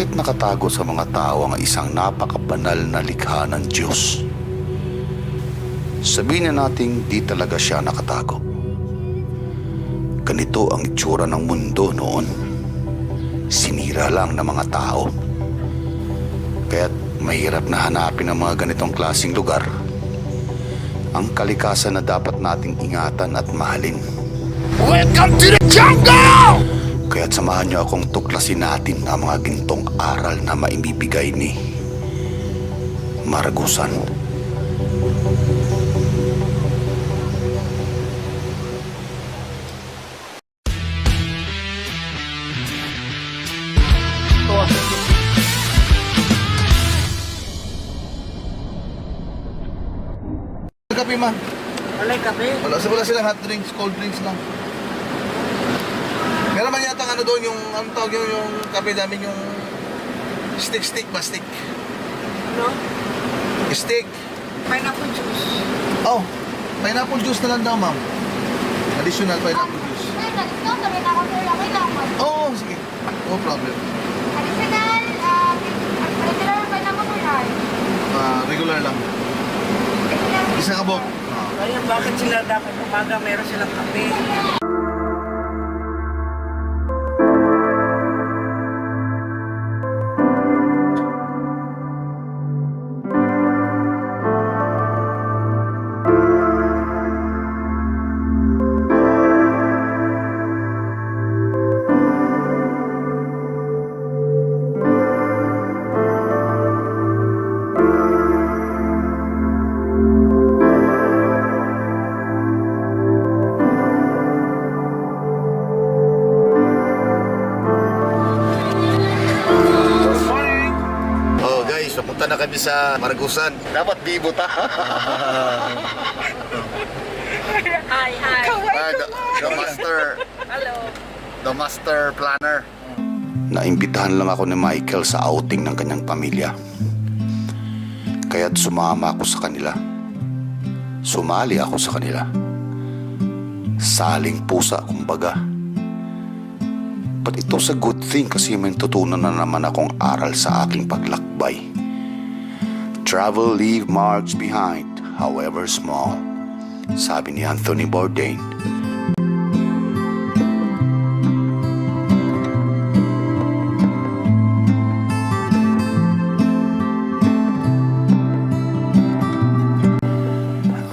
Bakit nakatago sa mga tao ang isang napakabanal na likha ng Diyos? Sabihin na nating di talaga siya nakatago. Ganito ang itsura ng mundo noon. Sinira lang ng mga tao. Kaya't mahirap na hanapin ang mga ganitong klasing lugar. Ang kalikasan na dapat nating ingatan at mahalin. Welcome to the jungle! Kaya't samahan niyo akong tuklasin natin ang mga gintong aral na maibibigay ni Maragusan. Kape ma. Walay kape. Wala, wala silang hot drinks, cold drinks lang. Meron man yata ano doon yung, ang tawag yung, yung kape namin yung stick stick ba stick? No? Stick. Pineapple juice. Oh, pineapple juice na lang daw ma'am. Additional pineapple juice. Oo, oh, sige. No problem. Ah, regular lang. Isang abok. Ah. Kaya bakit sila dapat umaga meron silang kape? Sa Margusan. Dapat bibo ta. Hi, hi. Ah, the, the master, Hello. the master planner. Naimbitahan lang ako ni Michael sa outing ng kanyang pamilya. Kaya't sumama ako sa kanila. Sumali ako sa kanila. Saling pusa, kumbaga. But ito sa good thing kasi may tutunan na naman akong aral sa aking paglakbay. Travel leave marks behind, however small. Sabi ni Anthony Bourdain.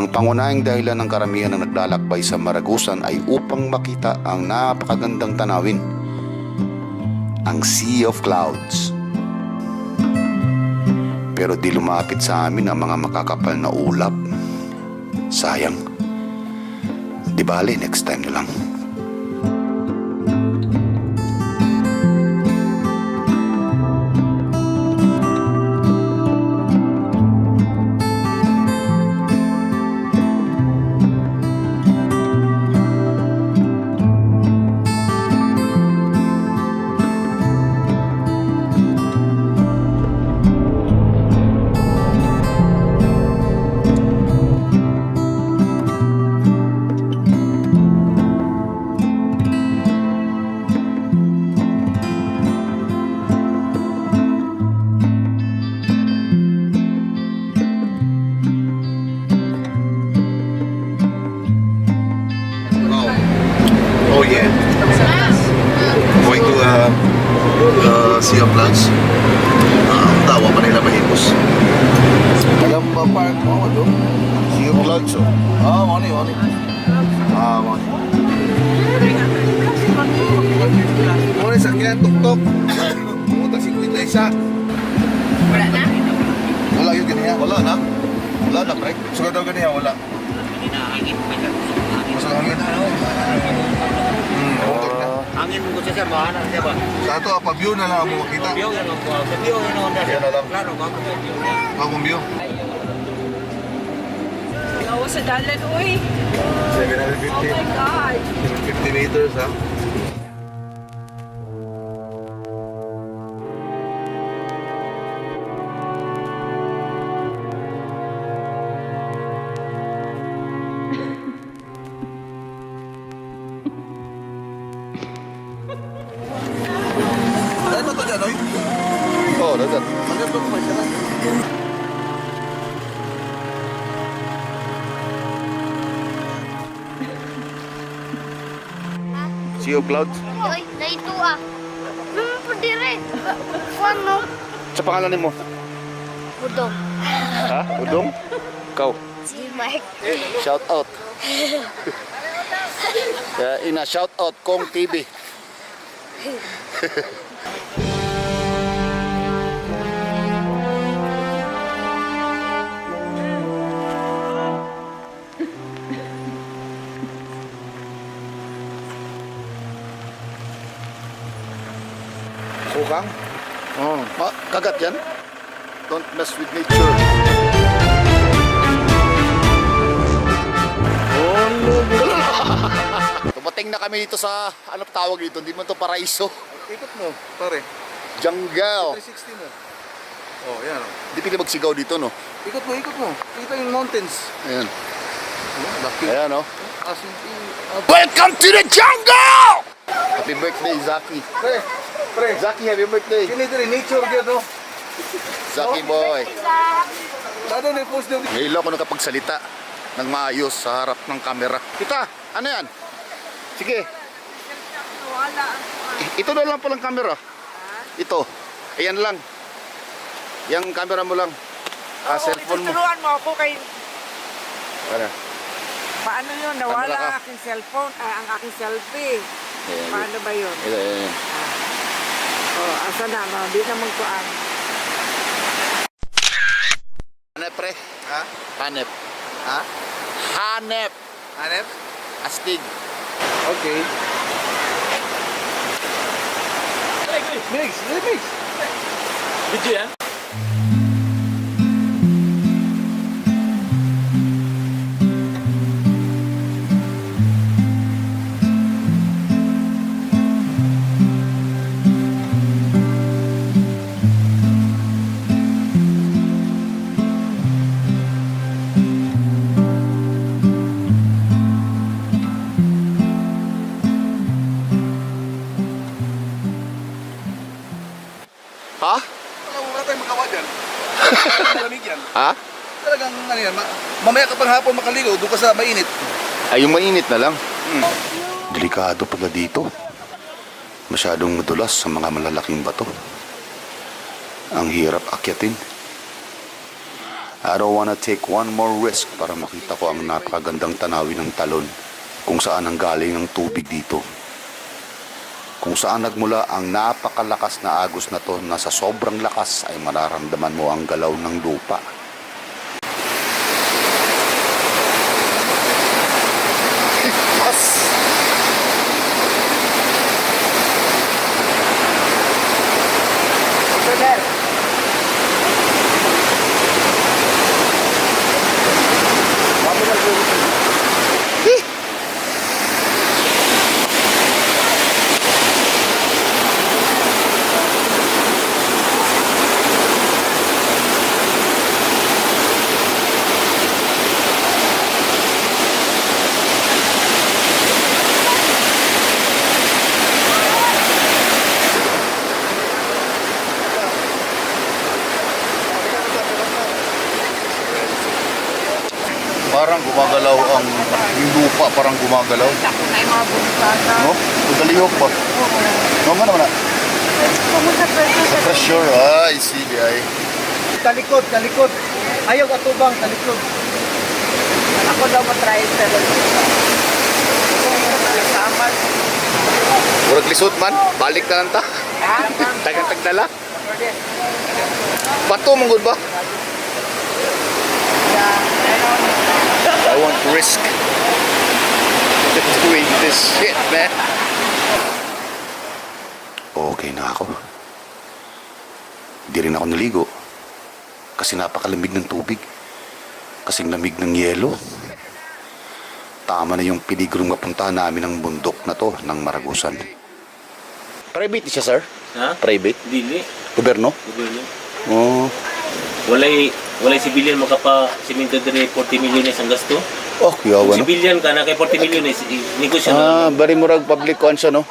Ang pangunahing dahilan ng karamihan ng naglalakbay sa Maragusan ay upang makita ang napakagandang tanawin. Ang Sea of Clouds. Pero di lumapit sa amin ang mga makakapal na ulap. Sayang. Di bali, next time na lang. Money, money. Ah, money. Money sa kaya tuktok. Pumunta si Kuwita isa. Wala na? Wala yun ganiya. Wala na. Wala na, pre. Suga daw ganiya, wala. Masang hangin. Hmm. Angin mo siya sir, bahala siya ba? Sa ato, ah, pa-view na lang ako makita. Biyo yan ang kuha. Sa ang dahil. Yan na lang. Klaro, bago sa yan. Bagong view. Sa dalan, uy. 750. God. 50 meters, ha? Clouds? Uy, na ito ah. Hmm, pwede rin. Ano? Sa pangalan mo? Budong. Ha? Udong? Ikaw? Si Mike. Shout out. Kaya ina, shout out Kong TV. Sukang? Oh. Kagat yan? Don't mess with nature. Dumating na kami dito sa, ano tawag dito? Hindi man to paraiso. Ikot mo, pare. Jungle. 360 mo. Oh, yan. oh. Hindi pwede magsigaw dito, no? Ikot mo, ikot mo. Kita yung mountains. Ayan. Oh, Laki. Ayan, no? As in, uh, Welcome to the jungle! Happy birthday, Zaki. pre, pre. Zaki, happy birthday. Kini diri nature gyud no. Zaki boy. Dado na post daw. Ngayon ako nakapagsalita ng maayos sa harap ng kamera. Kita, ano yan? Sige. I- Ito na lang palang kamera. Ito. Ayan lang. Yang camera mo lang. Ah, cellphone mo. Turuan mo ako kay... Ano? Paano yun? Camera Nawala ka. ang aking cellphone, ah, ang aking selfie. Ayan. Paano ba yun? Ito, ayan. Oh, asa na, no? Di na magkuan. Hanep, pre. Ha? Hanep. Ha? Hanep. Hanep? Astig. Okay. Mix, mix. Video yan? Ha? Mamaya ka pang hapon makaligo, doon ka sa mainit. Ay, yung mainit na lang. Delikado pala dito. Masyadong madulas sa mga malalaking bato. Ang hirap akyatin. I don't wanna take one more risk para makita ko ang napakagandang tanawin ng talon kung saan ang galing ng tubig dito. Kung saan nagmula ang napakalakas na agos na to na sa sobrang lakas ay mararamdaman mo ang galaw ng lupa. Parang gumagalaw ang yung lupa, parang gumagalaw. Ako na yung mga buntata. No? Udaliyok ba? No, man naman na. Pumunta pwede Sa pressure, ay, sige ay. Talikod, talikod. Ayaw atubang, talikod. Ako daw matry pero Kasama. Murag lisod man, balik na lang ta. Tagang tagdala. Bato mong good ba? I want risk. Doing this shit, man. Okay na ako. Di rin ako naligo. Kasi napakalamig ng tubig. Kasing lamig ng yelo. Tama na yung piligrong mapuntahan namin ng bundok na to ng Maragusan. Private siya, sir? Ha? Private? Dili. Gobyerno? Gobyerno. Oh. Walay walay sibilyan makapa simento dire 40 milyones ang gasto. Oh, kiyawa Kung no? sibilyan ka na kay 40 milyones, i- negosyo Ah, na. bari murag public kuan siya, no?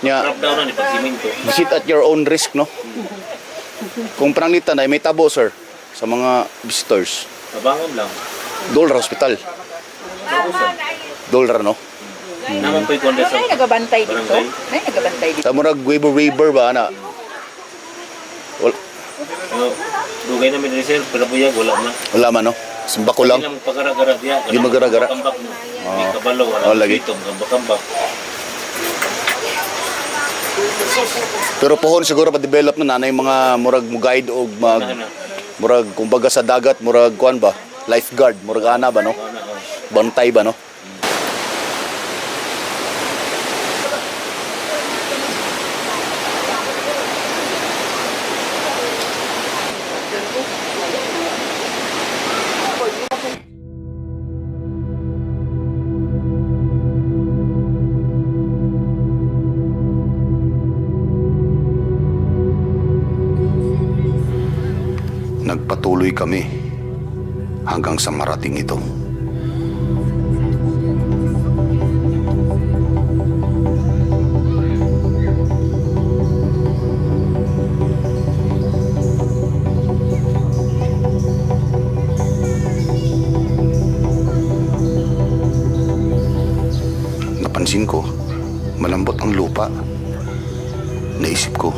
Nya, Drop down na ni pag simento. visit at your own risk, no? Kung pananglitan ay may tabo, sir, sa mga visitors. Tabangon lang. Dollar Hospital. Dollar, no? Naman po yung konda sa May nagabantay dito. barangay. May nagabantay dito. Sa murag Weber Weber ba na? Wala, Ano, dugay namin sir, pero buyag, wala na. wala man no. Simba ko lang. Hindi lang pagkara-gara diya. Di magara-gara? Kambak mo. May kabalo, wala. Oh, lagi. Ito, kambak-kambak. Pero pohon siguro pa develop na nanay mga murag mo guide og mag Ano, murag kumbaga sa dagat murag kuan ba? Lifeguard murag ana ba no? ano, ano. Bantay ba no? Nagpatuloy kami hanggang sa marating ito. Napansin ko, malambot ang lupa. Naisip ko,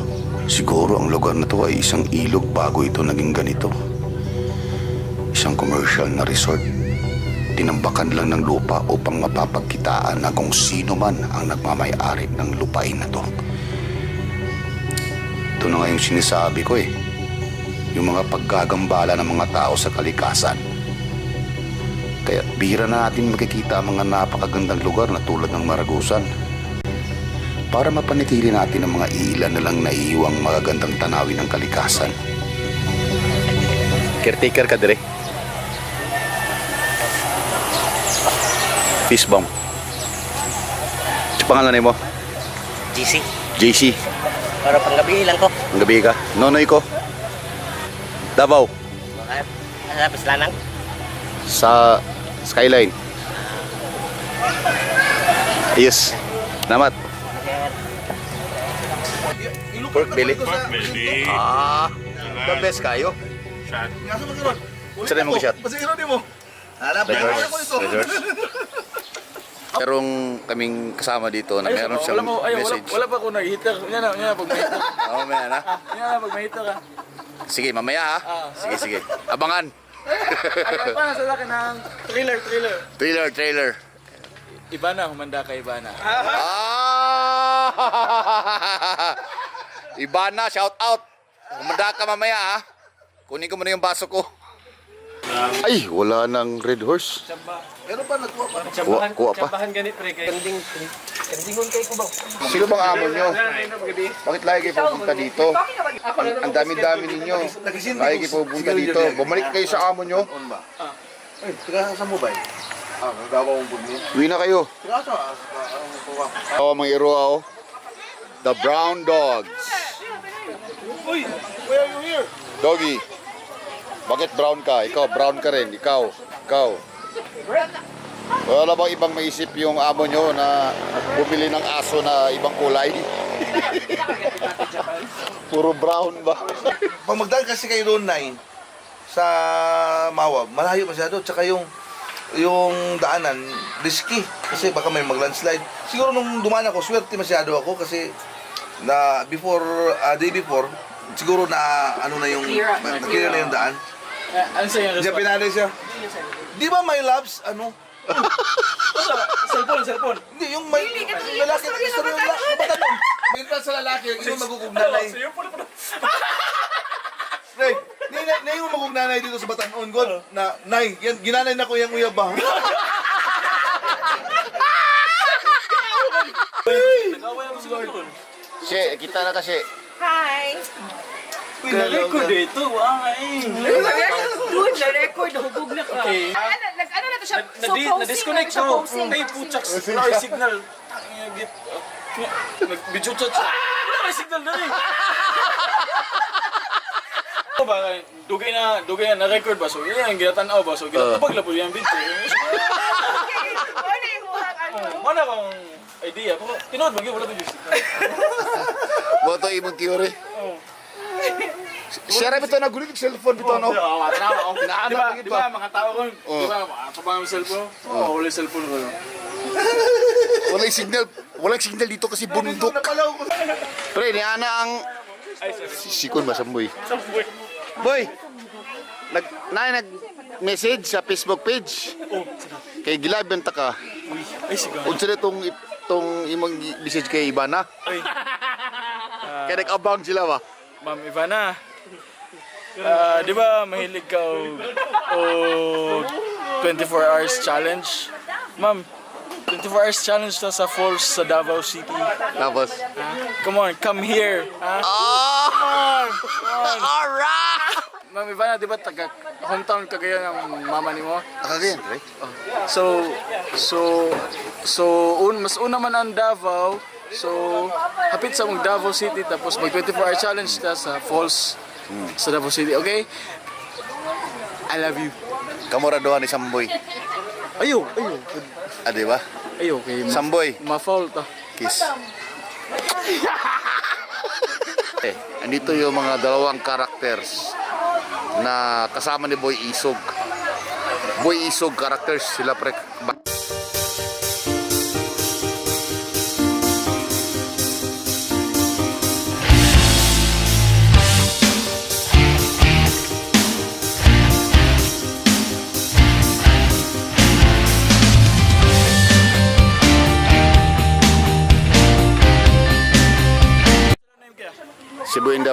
siguro ang lugar na to ay isang ilog bago ito naging ganito. Isang commercial na resort. Tinambakan lang ng lupa upang mapapagkitaan na kung sino man ang nagmamayari ng lupain na to. Ito na nga yung sinasabi ko eh. Yung mga paggagambala ng mga tao sa kalikasan. Kaya bihira na natin makikita ang mga napakagandang lugar na tulad ng Maragusan. Para mapanitili natin ang mga ilan na lang naiiwang magagandang tanawin ng kalikasan. Caretaker ka dire. Fish bomb. Sa pangalan mo? GC. JC. Para panggabi lang ko. Ang gabi ka. Nonoy ko. Davao. Sa Pislanang. Sa Skyline. Yes. Namat. Pork belly. Ah, the best kayo. Magkaroon. Saan mo shot? Pasiro di mo. Alam, ako nito. Merong kaming kasama dito na meron siyang wala mo, ay, wala, message. wala pa ako nag-hitter. Yan na, yan na, pag may hitter. Oo, may na. Yan na, pag may hitter ka. Sige, mamaya ha. Sige, sige. Abangan. Ay, paano sa akin ng trailer, trailer. Trailer, trailer. Iba na, humanda ka iba na. Ah! Ibana, shout out. Kumanda ka mamaya ha. Kunin ko muna yung baso ko. Ay, wala nang red horse. Pero pa nagkuha pa. Kuha, kuha pa. Chambahan ganit, pre. Kaya Kanding, kandingon kay ko ba? Sino bang amo nyo? Bakit lagi kayo pupunta dito? Ang, ang dami-dami ninyo. Lagi kayo pupunta dito. Bumalik kayo sa amo nyo. Ay, tiga sa mobile. Ah, nagawa mong bugni. Uwi na kayo. Tiga sa, ang kuha. Oh, mga iro oh. The brown dogs. Uy, why are you here? Doggy. Bakit brown ka? Ikaw, brown ka rin. Ikaw. Ikaw. Wala bang ibang maisip yung amo nyo na bumili ng aso na ibang kulay? Puro brown ba? Pag magdaan kasi kayo doon, Nay, sa Mawab, malayo masyado. Tsaka yung yung daanan, risky. Kasi baka may mag-landslide. Siguro nung dumaan ako, swerte masyado ako kasi na before, uh, day before, siguro na ano na yung, na-clear na yung daan. Ano sa yung Diyan response? pinali siya. Di ba my loves, ano? Cellphone, cellphone. Hindi, yung may yung lalaki na gusto ng lalaki. Batanong. May pa sa lalaki, yung yung magugugnanay. Sa'yo po na po. Nay, nay, nay, yung magugnanay dito sa Batanon, God, na, nay, yan, ginanay na ko yung uyab ba? Nag-away ako sa cellphone. Si, kita na kasi. Hi! Record ito, wala nga eh. Doon, na-record, hubog na ka. Okay. Ano, nag, ano na to siya? Na- nadi- Na-disconnect siya, ko. posing. Ay, puchaks. Wala kay signal. Tangina, git. Nag-video chat siya. Wala kay signal na rin. Ano ba, dugay na, dugay na na-record ba? So, yan, ginatanaw ba? So, ginatapag lang po yung video. Ano yung muhang ano? Mana bang idea? Pero, tinood ba? Wala ba yung signal? Boto imong teori. Siya rin ito nagulit yung cellphone dito, no? Oo, matanaw. Di ba, Pinaanak di ba, mga tao ko, di Oh. ba, matabang ang cellphone? Oo, huli cellphone ko. Walang signal. Walang signal dito kasi bundok. Pre, ni Ana ang... Si Sikon ba, Samboy? Boy! Nag, na, nag-message sa Facebook page. Kay Gilab yung taka. Ay, sige. Unsa na itong, imong message kay Ibana? Ay. Kaya nag-abang sila ba? Ma'am Ivana. Ah, di ba mahilig ka o, o 24 hours challenge? Ma'am, 24 hours challenge na sa falls sa Davao City. Tapos, Come on, come here. Ha? Oh! Alright! Ma'am Ivana, di ba taga hometown Cagayan ng mama ni mo? Akagayan, right? So, so, so, un, mas una man ang Davao. So, hapit sa mong Davao City tapos mag 24 hour challenge ta sa falls sa Davao City, okay? I love you. Kamuraduhan ni Samboy. Ayo, ayo. Ah, di ba? Ayo, kay ma- Samboy, ma-fault ah. kiss. eh, andito yung mga dalawang characters na kasama ni Boy Isog. Boy Isog characters sila pre.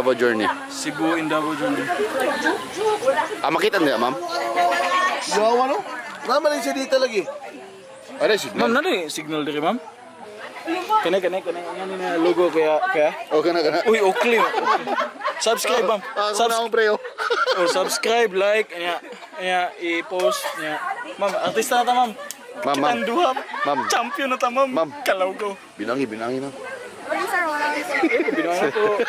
Davao Journey. Cebu in Davao Journey. Ah, makita niya, ma'am? Gawa no? Naman siya dito lagi. Ano si Ma'am, nani signal diri, ma'am? Kanay, kanay, kanay. Ano na logo kaya, kaya? Okay na, kana. Uy, Oakley. Subscribe, ma'am. Ah, Subs- pre, oh. oh, subscribe, like, anya, anya, i-post, anya. Ma'am, artista na ta, ma'am. Ma'am, ma'am. Kitang duha. Ma'am. Champion na ta, ma'am. Ma'am. Kalawgo. Binangi, binangi na. Binawa ko.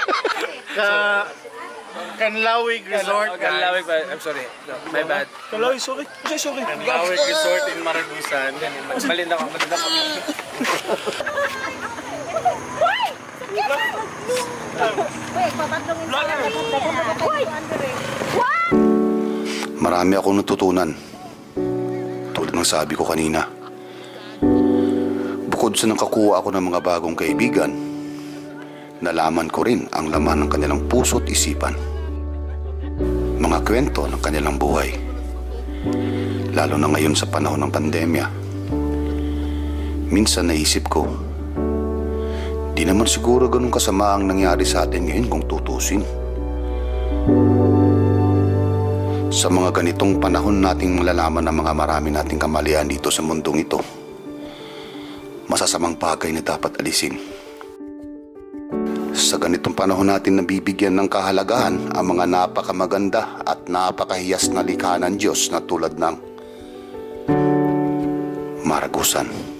Canlawig Resort, Canlawig, I'm sorry, my bad. Kalawig, sorry. Sorry, sorry. Canlawig Resort in Maragusan. Malinda ko, malinda ko. Marami akong natutunan. Tulad ng sabi ko kanina. Bukod sa nakakuha ako ng mga bagong kaibigan, nalaman ko rin ang laman ng kanilang puso at isipan. Mga kwento ng kanilang buhay. Lalo na ngayon sa panahon ng pandemya. Minsan naisip ko, di naman siguro ganun kasama ang nangyari sa atin ngayon kung tutusin. Sa mga ganitong panahon nating malalaman ang mga marami nating kamalian dito sa mundong ito. Masasamang bagay na dapat alisin. Sa ganitong panahon natin nabibigyan ng kahalagahan ang mga napakamaganda at napakahiyas na likha ng Diyos na tulad ng Maragusan.